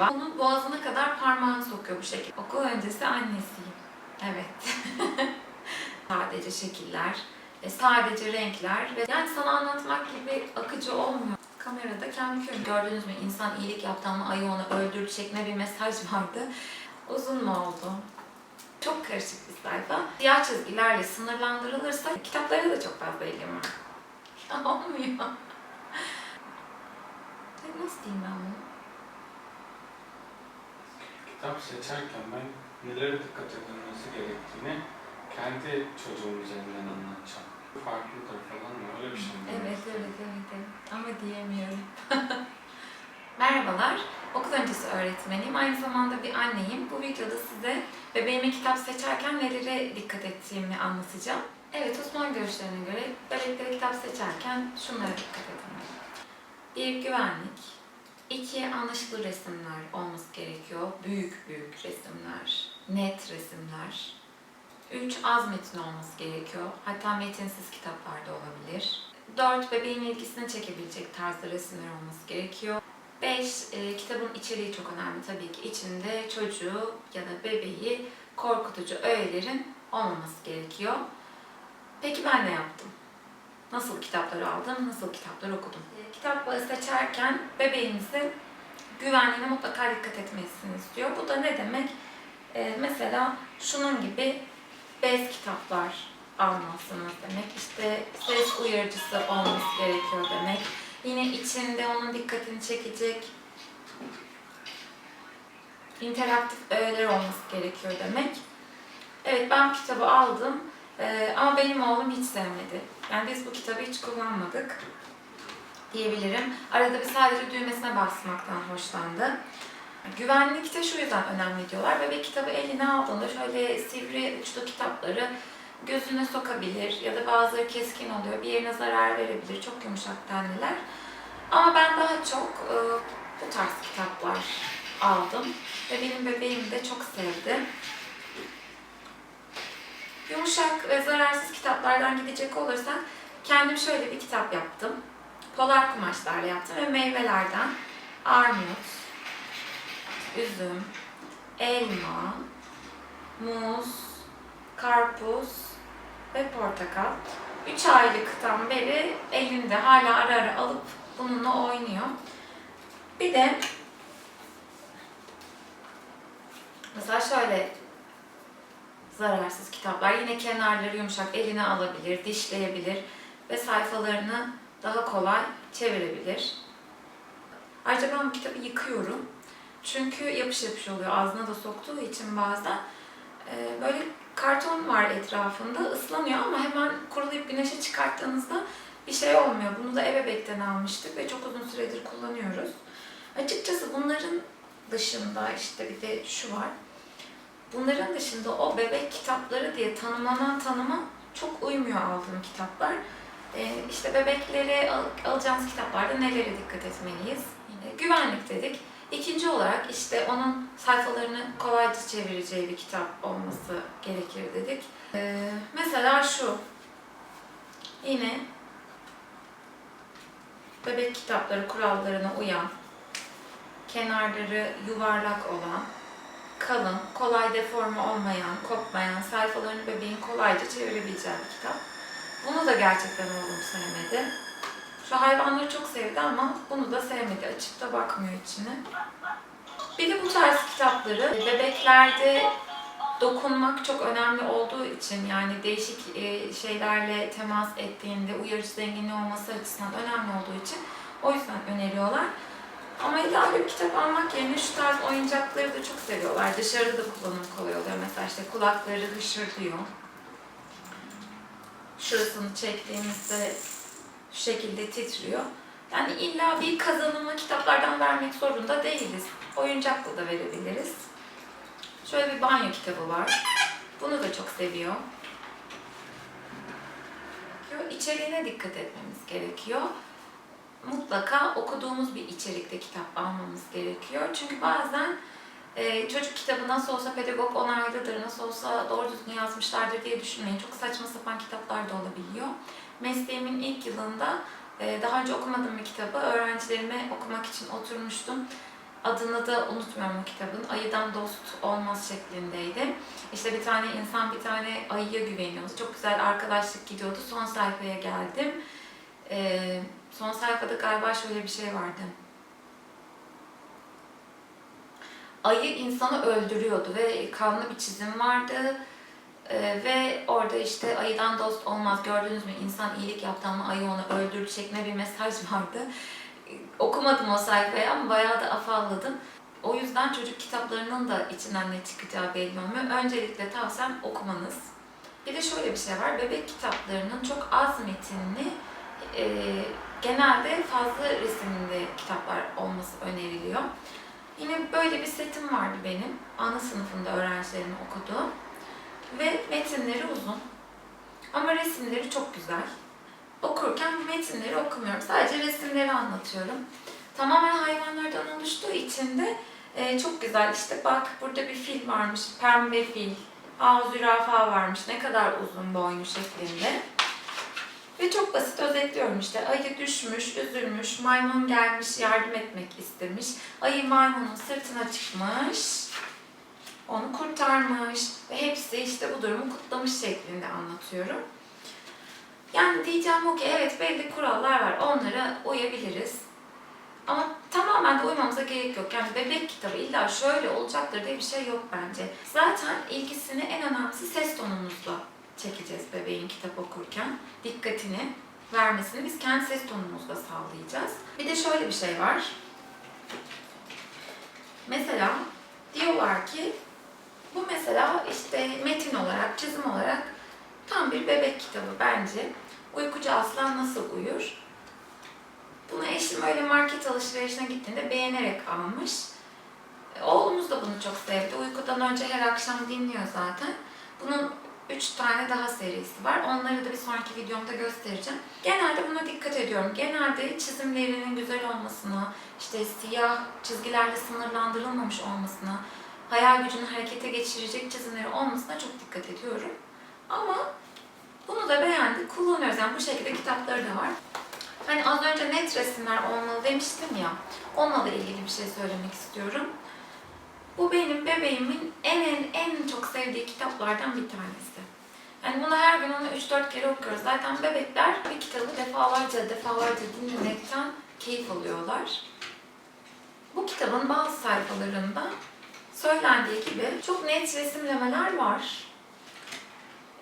merhaba. Onun boğazına kadar parmağını sokuyor bu şekilde. Okul öncesi annesiyim. Evet. sadece şekiller, e, sadece renkler ve yani sana anlatmak gibi akıcı olmuyor. Kamerada kendi köyüm. Gördünüz mü insan iyilik yaptı ama ayı onu öldürdü şeklinde bir mesaj vardı. Uzun mu oldu? Çok karışık bir sayfa. Siyah çizgilerle sınırlandırılırsa kitaplara da çok fazla ilgim var. Olmuyor. Nasıl diyeyim ben bunu? Kitap seçerken ben nelere dikkat edilmesi gerektiğini kendi çocuğum üzerinden anlatacağım. Farklıdır falan mı? Öyle bir şey mi? Evet, evet, evet, evet. Ama diyemiyorum. Merhabalar, okul öncesi öğretmeniyim. Aynı zamanda bir anneyim. Bu videoda size bebeğime kitap seçerken nelere dikkat ettiğimi anlatacağım. Evet, uzman görüşlerine göre bebeklere kitap seçerken şunlara dikkat edin. Bir, güvenlik. İki, anlaşılır resimler olması gerekiyor. Büyük büyük resimler, net resimler. Üç, az metin olması gerekiyor. Hatta metinsiz kitaplar da olabilir. Dört, bebeğin ilgisini çekebilecek tarzda resimler olması gerekiyor. Beş, e, kitabın içeriği çok önemli tabii ki. İçinde çocuğu ya da bebeği korkutucu öğelerin olmaması gerekiyor. Peki ben ne yaptım? Nasıl kitaplar aldım, nasıl kitaplar okudum? E, kitap seçerken bebeğimizin güvenliğine mutlaka dikkat etmesini istiyor. Bu da ne demek? E, mesela şunun gibi bez kitaplar almalısınız demek. İşte ses uyarıcısı olması gerekiyor demek. Yine içinde onun dikkatini çekecek interaktif öğeler olması gerekiyor demek. Evet ben kitabı aldım Ee, ama benim oğlum hiç sevmedi. Yani biz bu kitabı hiç kullanmadık diyebilirim. Arada bir sadece düğmesine basmaktan hoşlandı. Güvenlik de şu yüzden önemli diyorlar. Bebek kitabı eline aldığında şöyle sivri uçlu kitapları gözüne sokabilir ya da bazıları keskin oluyor, bir yerine zarar verebilir. Çok yumuşak tenliler. Ama ben daha çok e, bu tarz kitaplar aldım ve benim bebeğim de çok sevdi. Yumuşak ve zararsız kitaplardan gidecek olursak kendim şöyle bir kitap yaptım. Polar kumaşlarla yaptım ve meyvelerden armut, üzüm, elma, muz, karpuz ve portakal. 3 aylıktan beri elinde hala ara ara alıp bununla oynuyor. Bir de mesela şöyle zararsız kitaplar. Yine kenarları yumuşak, eline alabilir, dişleyebilir ve sayfalarını daha kolay çevirebilir. Ayrıca ben bu kitabı yıkıyorum. Çünkü yapış yapış oluyor. Ağzına da soktuğu için bazen. Ee, böyle karton var etrafında. ıslanıyor ama hemen kurulayıp güneşe çıkarttığınızda bir şey olmuyor. Bunu da ebebekten almıştık ve çok uzun süredir kullanıyoruz. Açıkçası bunların dışında işte bir de şu var. Bunların dışında o bebek kitapları diye tanımlanan tanıma çok uymuyor aldığım kitaplar. Ee, işte bebeklere al- alacağınız kitaplarda nelere dikkat etmeliyiz? Yine güvenlik dedik. İkinci olarak işte onun sayfalarını kolayca çevireceği bir kitap olması gerekir dedik. Ee, mesela şu. Yine bebek kitapları kurallarına uyan, kenarları yuvarlak olan, kalın, kolay deforme olmayan, kopmayan, sayfalarını bebeğin kolayca çevirebileceği bir kitap. Bunu da gerçekten oğlum sevmedi. Şu hayvanları çok sevdi ama bunu da sevmedi. Açıp da bakmıyor içine. Bir de bu tarz kitapları bebeklerde dokunmak çok önemli olduğu için yani değişik e, şeylerle temas ettiğinde uyarıcı zenginliği olması açısından önemli olduğu için o yüzden öneriyorlar. Ama ilave bir kitap almak yerine şu tarz oyuncakları da çok seviyorlar. Dışarıda da kullanım kolay oluyor. Mesela işte kulakları hışırdıyor. Şurasını çektiğimizde şu şekilde titriyor. Yani illa bir kazanımlı kitaplardan vermek zorunda değiliz. Oyuncakla da verebiliriz. Şöyle bir banyo kitabı var. Bunu da çok seviyor. İçeriğine dikkat etmemiz gerekiyor. Mutlaka okuduğumuz bir içerikte kitap almamız gerekiyor. Çünkü bazen e, çocuk kitabı nasıl olsa pedagog onaylıdır, nasıl olsa doğru düzgün yazmışlardır diye düşünmeyin. Çok saçma sapan kitaplar da olabiliyor. Mesleğimin ilk yılında e, daha önce okumadığım bir kitabı öğrencilerime okumak için oturmuştum. Adını da unutmuyorum o kitabın. Ayıdan dost olmaz şeklindeydi. İşte bir tane insan bir tane ayıya güveniyordu. Çok güzel arkadaşlık gidiyordu. Son sayfaya geldim. Ee, son sayfada galiba şöyle bir şey vardı. Ayı insanı öldürüyordu ve kanlı bir çizim vardı. Ee, ve orada işte ayıdan dost olmaz gördünüz mü insan iyilik yaptı ama ayı onu öldürdü şeklinde bir mesaj vardı. Okumadım o sayfayı ama bayağı da afalladım. O yüzden çocuk kitaplarının da içinden ne çıkacağı belli olmuyor. Öncelikle tavsiyem okumanız. Bir de şöyle bir şey var. Bebek kitaplarının çok az metinli, e, genelde fazla resimli kitaplar olması öneriliyor. Yine böyle bir setim vardı benim. Ana sınıfında öğrencilerimin okuduğum. Ve metinleri uzun. Ama resimleri çok güzel. Okurken metinleri okumuyorum. Sadece resimleri anlatıyorum. Tamamen hayvanlardan oluştuğu için de e, çok güzel. İşte bak burada bir fil varmış. Pembe fil. Aa zürafa varmış. Ne kadar uzun boynu şeklinde. Ve çok basit özetliyorum işte. Ayı düşmüş, üzülmüş, maymun gelmiş, yardım etmek istemiş. Ayı maymunun sırtına çıkmış, onu kurtarmış ve hepsi işte bu durumu kutlamış şeklinde anlatıyorum. Yani diyeceğim o ki evet belli kurallar var, onlara uyabiliriz. Ama tamamen de uymamıza gerek yok. Yani bebek kitabı illa şöyle olacaktır diye bir şey yok bence. Zaten ilgisini en önemlisi ses tonumuzla çekeceğiz bebeğin kitap okurken. Dikkatini vermesini biz kendi ses tonumuzla sağlayacağız. Bir de şöyle bir şey var. Mesela diyorlar ki bu mesela işte metin olarak, çizim olarak tam bir bebek kitabı bence. Uykucu aslan nasıl uyur? Bunu eşim öyle market alışverişine gittiğinde beğenerek almış. Oğlumuz da bunu çok sevdi. Uykudan önce her akşam dinliyor zaten. Bunun üç tane daha serisi var. Onları da bir sonraki videomda göstereceğim. Genelde buna dikkat ediyorum. Genelde çizimlerinin güzel olmasına, işte siyah çizgilerle sınırlandırılmamış olmasına, hayal gücünü harekete geçirecek çizimleri olmasına çok dikkat ediyorum. Ama bunu da beğendik, kullanıyoruz. Yani bu şekilde kitapları da var. Hani az önce net resimler olmalı demiştim ya, onunla da ilgili bir şey söylemek istiyorum. Bu benim bebeğimin en en en çok sevdiği kitaplardan bir tanesi. Yani bunu her gün onu 3-4 kere okuyoruz. Zaten bebekler bir kitabı defalarca defalarca dinlemekten keyif alıyorlar. Bu kitabın bazı sayfalarında söylendiği gibi çok net resimlemeler var.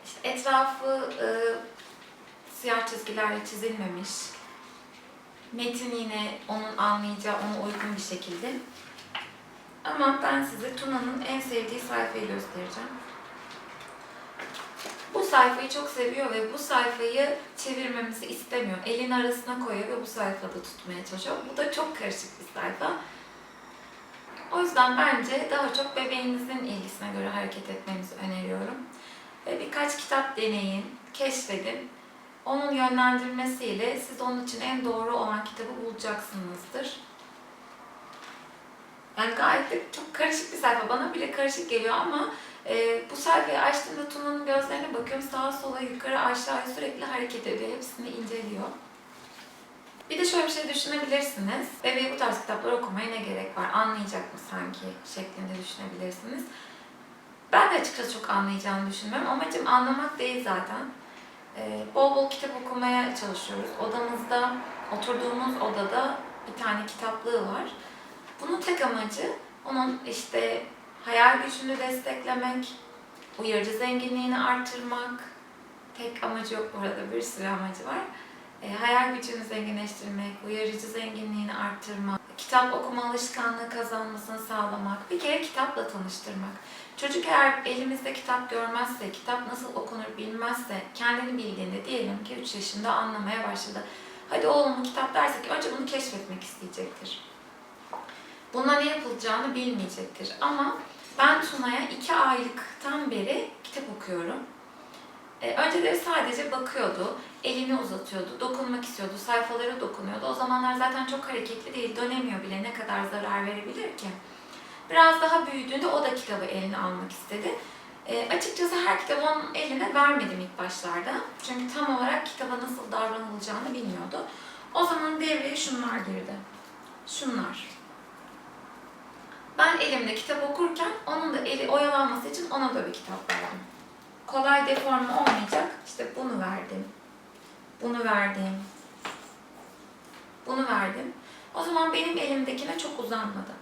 İşte etrafı e, siyah çizgilerle çizilmemiş. Metin yine onun anlayacağı, ona uygun bir şekilde. Ama ben size Tuna'nın en sevdiği sayfayı göstereceğim. Bu sayfayı çok seviyor ve bu sayfayı çevirmemizi istemiyor. Elin arasına koyuyor ve bu sayfada tutmaya çalışıyor. Bu da çok karışık bir sayfa. O yüzden bence daha çok bebeğinizin ilgisine göre hareket etmenizi öneriyorum. Ve birkaç kitap deneyin, keşfedin. Onun yönlendirmesiyle siz onun için en doğru olan kitabı bulacaksınızdır. Yani gayet de çok karışık bir sayfa. Bana bile karışık geliyor ama e, bu sayfayı açtığımda Tuna'nın gözlerine bakıyorum. Sağa sola yukarı aşağıya sürekli hareket ediyor. Hepsini inceliyor. Bir de şöyle bir şey düşünebilirsiniz. Bebeği bu tarz kitaplar okumaya ne gerek var? Anlayacak mı sanki şeklinde düşünebilirsiniz. Ben de açıkçası çok anlayacağını düşünmüyorum. Amacım anlamak değil zaten. Ee, bol bol kitap okumaya çalışıyoruz. Odamızda, oturduğumuz odada bir tane kitaplığı var. Bunun tek amacı onun işte hayal gücünü desteklemek, uyarıcı zenginliğini artırmak. Tek amacı yok burada, bir sürü amacı var. E, hayal gücünü zenginleştirmek, uyarıcı zenginliğini arttırmak, kitap okuma alışkanlığı kazanmasını sağlamak, bir kere kitapla tanıştırmak. Çocuk eğer elimizde kitap görmezse, kitap nasıl okunur bilmezse, kendini bildiğinde diyelim ki 3 yaşında anlamaya başladı. Hadi oğlum kitap dersek önce bunu keşfetmek isteyecektir. Buna ne yapılacağını bilmeyecektir. Ama ben Tuna'ya 2 aylıktan beri kitap okuyorum. Ee, önceleri sadece bakıyordu, elini uzatıyordu, dokunmak istiyordu, sayfalara dokunuyordu. O zamanlar zaten çok hareketli değil, dönemiyor bile ne kadar zarar verebilir ki. Biraz daha büyüdüğünde o da kitabı eline almak istedi. E, açıkçası her kitabı onun eline vermedim ilk başlarda. Çünkü tam olarak kitaba nasıl davranılacağını bilmiyordu. O zaman devreye şunlar girdi. Şunlar. Ben elimde kitap okurken onun da eli oyalanması için ona da bir kitap verdim. Kolay deforme olmayacak. İşte bunu verdim. Bunu verdim. Bunu verdim. O zaman benim elimdekine çok uzanmadı.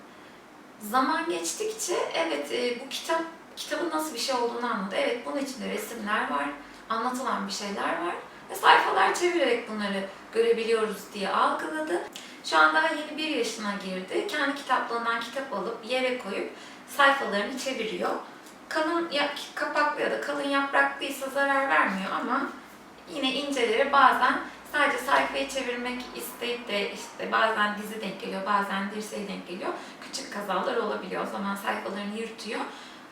Zaman geçtikçe evet e, bu kitap kitabın nasıl bir şey olduğunu anladı. Evet bunun içinde resimler var, anlatılan bir şeyler var ve sayfalar çevirerek bunları görebiliyoruz diye algıladı. Şu an daha yeni bir yaşına girdi. Kendi kitaplığından kitap alıp yere koyup sayfalarını çeviriyor. Kalın kapaklı ya da kalın yapraklıysa zarar vermiyor ama yine inceleri bazen sadece sayfayı çevirmek isteyip de işte bazen dizi denk geliyor, bazen dirseği denk geliyor. Küçük kazalar olabiliyor. O zaman sayfalarını yırtıyor.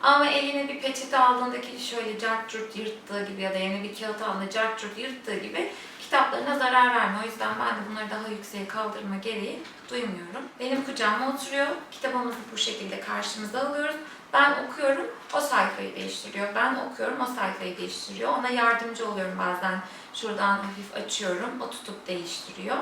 Ama eline bir peçete aldığındaki şöyle cart curt yırttığı gibi ya da yeni bir kağıt aldığında cart curt yırttığı gibi kitaplarına zarar vermiyor. O yüzden ben de bunları daha yükseğe kaldırma gereği duymuyorum. Benim kucağıma oturuyor. Kitabımızı bu şekilde karşımıza alıyoruz. Ben okuyorum, o sayfayı değiştiriyor. Ben okuyorum, o sayfayı değiştiriyor. Ona yardımcı oluyorum bazen. Şuradan hafif açıyorum, o tutup değiştiriyor.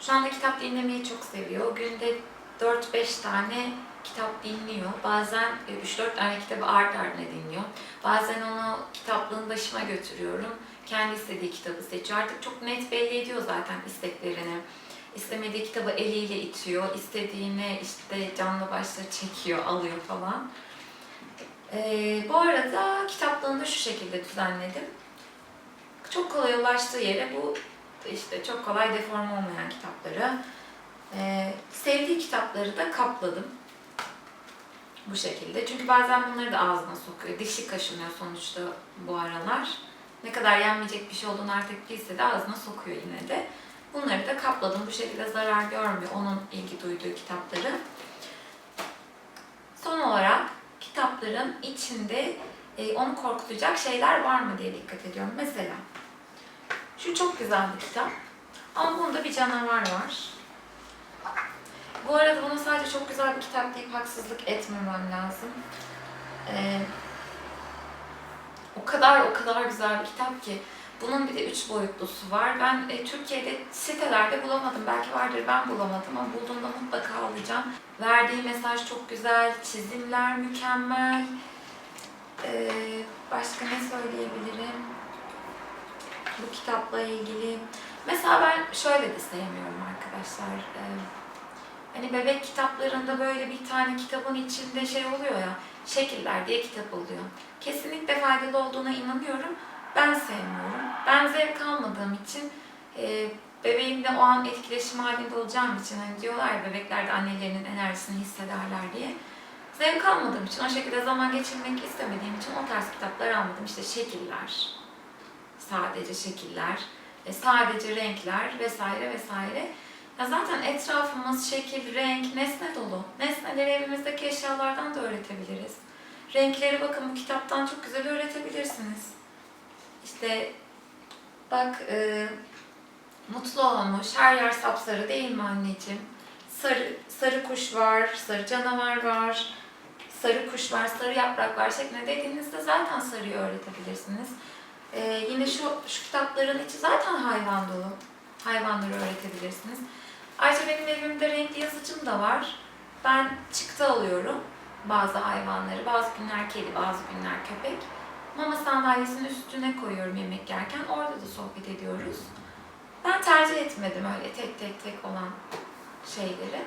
Şu anda kitap dinlemeyi çok seviyor. Günde 4-5 tane kitap dinliyor. Bazen e, 3-4 tane kitabı art ardına dinliyor. Bazen onu kitaplığın başıma götürüyorum. Kendi istediği kitabı seçiyor. Artık çok net belli ediyor zaten isteklerini. İstemediği kitabı eliyle itiyor. İstediğini işte canlı başla çekiyor, alıyor falan. Ee, bu arada kitaplığını da şu şekilde düzenledim. Çok kolay ulaştığı yere bu işte çok kolay deforme olmayan kitapları. Ee, sevdiği kitapları da kapladım. Bu şekilde. Çünkü bazen bunları da ağzına sokuyor. Dişi kaşınıyor sonuçta bu aralar. Ne kadar yenmeyecek bir şey olduğunu artık bilse de ağzına sokuyor yine de. Bunları da kapladım. Bu şekilde zarar görmüyor onun ilgi duyduğu kitapları. Son olarak kitapların içinde e, onu korkutacak şeyler var mı diye dikkat ediyorum. Mesela şu çok güzel bir kitap. Ama bunda bir canavar var. Bu arada buna sadece çok güzel bir kitap deyip haksızlık etmemem lazım. Ee, o kadar o kadar güzel bir kitap ki. Bunun bir de üç boyutlusu var. Ben e, Türkiye'de sitelerde bulamadım. Belki vardır ben bulamadım ama bulduğumda mutlaka alacağım. Verdiği mesaj çok güzel, çizimler mükemmel. Ee, başka ne söyleyebilirim? Bu kitapla ilgili. Mesela ben şöyle de sevmiyorum arkadaşlar. Ee, hani bebek kitaplarında böyle bir tane kitabın içinde şey oluyor ya, şekiller diye kitap oluyor. Kesinlikle faydalı olduğuna inanıyorum. Ben sevmiyorum. Ben zevk almadığım için e, bebeğimle o an etkileşim halinde olacağım için hani diyorlar bebekler de annelerinin enerjisini hissederler diye. Zevk almadığım için, o şekilde zaman geçirmek istemediğim için o tarz kitaplar almadım. İşte şekiller, sadece şekiller, e, sadece renkler vesaire vesaire. Ya zaten etrafımız şekil, renk, nesne dolu. Nesneleri evimizdeki eşyalardan da öğretebiliriz. Renkleri bakın bu kitaptan çok güzel öğretebilirsiniz. İşte bak e, mutlu olmuş, her yer sapsarı değil mi anneciğim? Sarı, sarı kuş var, sarı canavar var, sarı kuş var, sarı yaprak var şeklinde dediğinizde zaten sarıyı öğretebilirsiniz. E, yine şu, şu kitapların içi zaten hayvan dolu. Hayvanları öğretebilirsiniz. Ayrıca benim evimde renkli yazıcım da var. Ben çıktı alıyorum bazı hayvanları. Bazı günler kedi, bazı günler köpek. Mama sandalyesinin üstüne koyuyorum yemek yerken. Orada da sohbet ediyoruz. Ben tercih etmedim öyle tek tek tek olan şeyleri.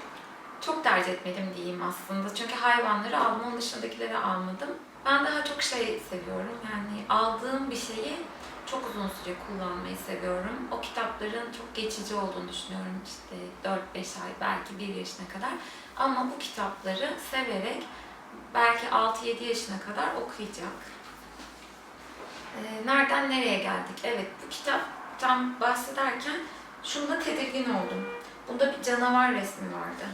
Çok tercih etmedim diyeyim aslında. Çünkü hayvanları aldım, onun dışındakileri almadım. Ben daha çok şey seviyorum. Yani aldığım bir şeyi çok uzun süre kullanmayı seviyorum. O kitapların çok geçici olduğunu düşünüyorum. İşte 4-5 ay, belki 1 yaşına kadar. Ama bu kitapları severek belki 6-7 yaşına kadar okuyacak. Ee, nereden nereye geldik? Evet, bu kitaptan bahsederken şunda tedirgin oldum. Bunda bir canavar resmi vardı.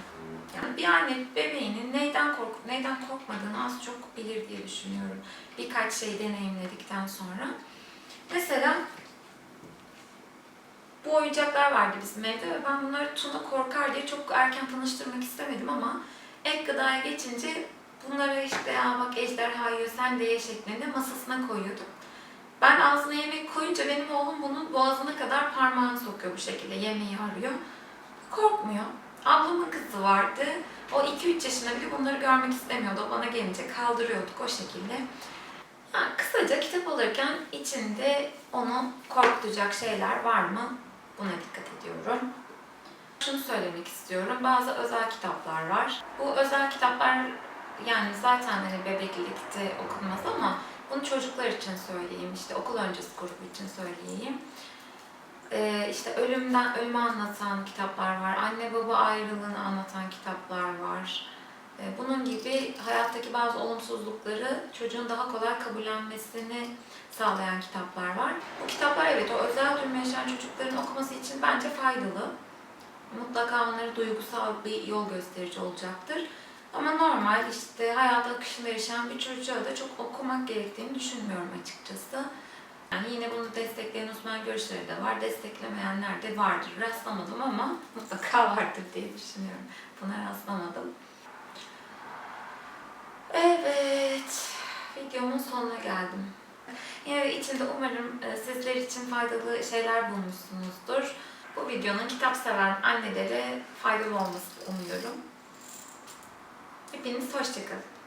Yani bir anne bebeğinin neyden korkup neyden korkmadığını az çok bilir diye düşünüyorum. Birkaç şey deneyimledikten sonra. Mesela bu oyuncaklar vardı bizim evde ve ben bunları Tuna korkar diye çok erken tanıştırmak istemedim ama ek gıdaya geçince bunları işte ya bak ejderha yiyor sen de ye şeklinde masasına koyuyordum. Ben ağzına yemek koyunca benim oğlum bunun boğazına kadar parmağını sokuyor bu şekilde yemeği arıyor. Korkmuyor. Ablamın kızı vardı. O 2-3 yaşında bile bunları görmek istemiyordu. O bana gelince kaldırıyorduk o şekilde. Yani kısaca kitap alırken içinde onu korkutacak şeyler var mı? Buna dikkat ediyorum. Şunu söylemek istiyorum. Bazı özel kitaplar var. Bu özel kitaplar yani zaten hani bebeklikte okunmaz ama bunu çocuklar için söyleyeyim, işte okul öncesi grubu için söyleyeyim. Ee, işte ölümden ölümü anlatan kitaplar var, anne baba ayrılığını anlatan kitaplar var. Ee, bunun gibi hayattaki bazı olumsuzlukları çocuğun daha kolay kabullenmesini sağlayan kitaplar var. Bu kitaplar evet o özel durum yaşayan çocukların okuması için bence faydalı. Mutlaka onlara duygusal bir yol gösterici olacaktır. Ama normal işte hayat akışında yaşayan bir çocuğa da çok okumak gerektiğini düşünmüyorum açıkçası. Yani yine bunu destekleyen uzman görüşleri de var, desteklemeyenler de vardır. Rastlamadım ama mutlaka vardır diye düşünüyorum. Buna rastlamadım. Evet, videomun sonuna geldim. Yine de içinde umarım e, sizler için faydalı şeyler bulmuşsunuzdur. Bu videonun kitap seven annelere faydalı olmasını umuyorum. Hepiniz hoşçakalın.